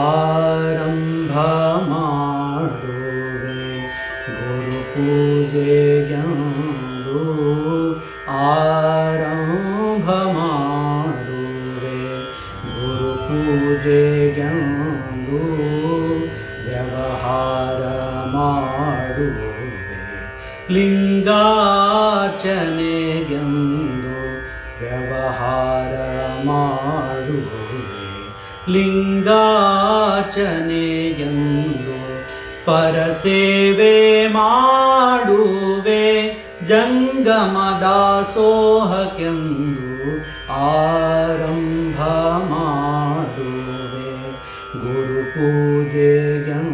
ಆರಂಭ ಮಾಡುವೆ ಗುರು ಪೂಜೆಗೆಂದು ಆರಂಭ ಪೂಜೆಗೆಂದು ವ್ಯವಹಾರ ಮಾಡುವೆ. ಲಿಂಗಾರ್ಚನೆಗೆಂದು ವ್ಯವಹಾರ ಮಾಡುವೆ. ಲಿಂಗಾರ್ಚನೆಗೆಂದು ಪರಸೇವೆ ಮಾಡುವೆ. ಜಂಗಮದಾಸೋಹಕ್ಕೆಂದು ಆರಂಭ ಪೂಜೆಗೆಂದು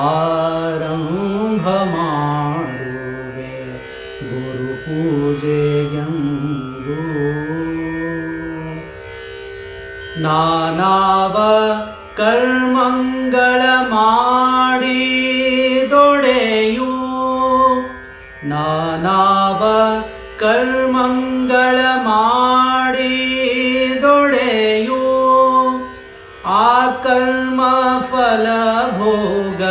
ಆರಂಭ ಮಾಡುವೆ ಗುರು ಪೂಜೆಗೆಂದು ನಾನಾವ ಕರ್ಮಂಗಳ ಮಾಡಿದೊಡೆಯು ನಾನಾವ ಕರ್ಮಂಗಳ ಮಾಡಿದೊಡೆಯು ಆ ಕರ್ಮ ಫಲ ಭೋಗ,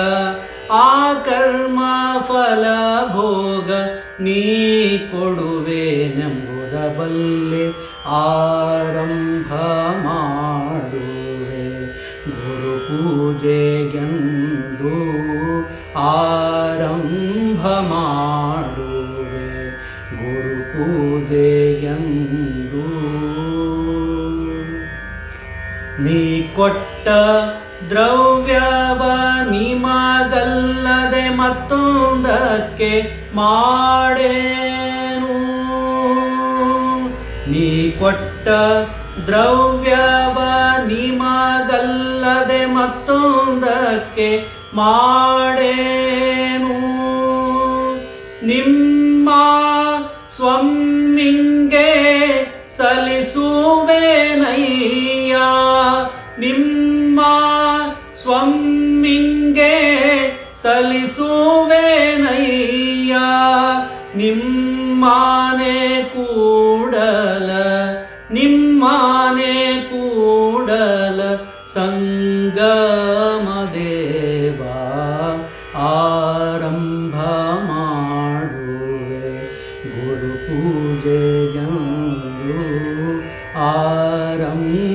ಆ ಕರ್ಮ ಫಲ ಭೋಗ ನೀ ಕೊಡುವೆನೆಂಬುದ ಬಲ್ಲೆ ಆರಂಭ ಮಾಡುವೆ. ಗುರು ಪೂಜೆಗೆಂದು ಆರಂಭ ಮಾಡುವೆ. ಗುರು ಪೂಜೆಗೆಂದು ನೀ ಕೊಟ್ಟ ದ್ರವ್ಯವ ನಿಮಗಲ್ಲದೆ ಮತ್ತೊಂದಕ್ಕೆ ಮಾಡೇನು. ನೀ ಕೊಟ್ಟ ದ್ರವ್ಯವ ನಿಮಗಲ್ಲದೆ ಮತ್ತೊಂದಕ್ಕೆ ಮಾಡೇನು. ನಿಮ್ಮ ಸಲ್ಲಿಸುವೆನಯ್ಯ ನಿಮ್ಮಾನೆ ಕೂಡಲ ನಿಮ್ಮಾನೆ ಕೂಡಲ ಸಂಗಮ ದೇವ ಆರಂಭ ಮಾಡುವೆ ಗುರು ಪೂಜೆಗೆಂದು ಆರಂಭ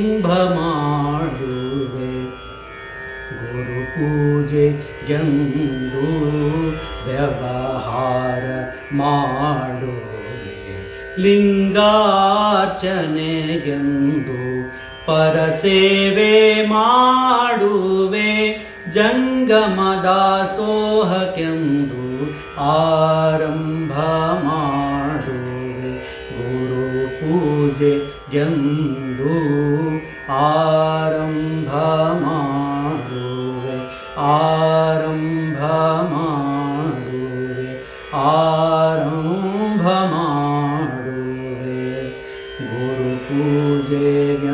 ಪೂಜೆಗೆಂದು ವ್ಯವಹಾರ ಮಾಡುವೆ. ಲಿಂಗಾರ್ಚನೆಗೆಂದು ಪರಸೇವೆ ಮಾಡುವೆ. ಜಂಗಮದಾಸೋಹಕ್ಕೆಂದು ಆರಂಭ ಮಾಡುವೆ. ಗುರು ಪೂಜೆಗೆಂದು ಆ ಆರಂಭ ಮಾಡುವೆ ಆರಂಭ ಮಾಡುವೆ ಗುರು ಪೂಜೆಯ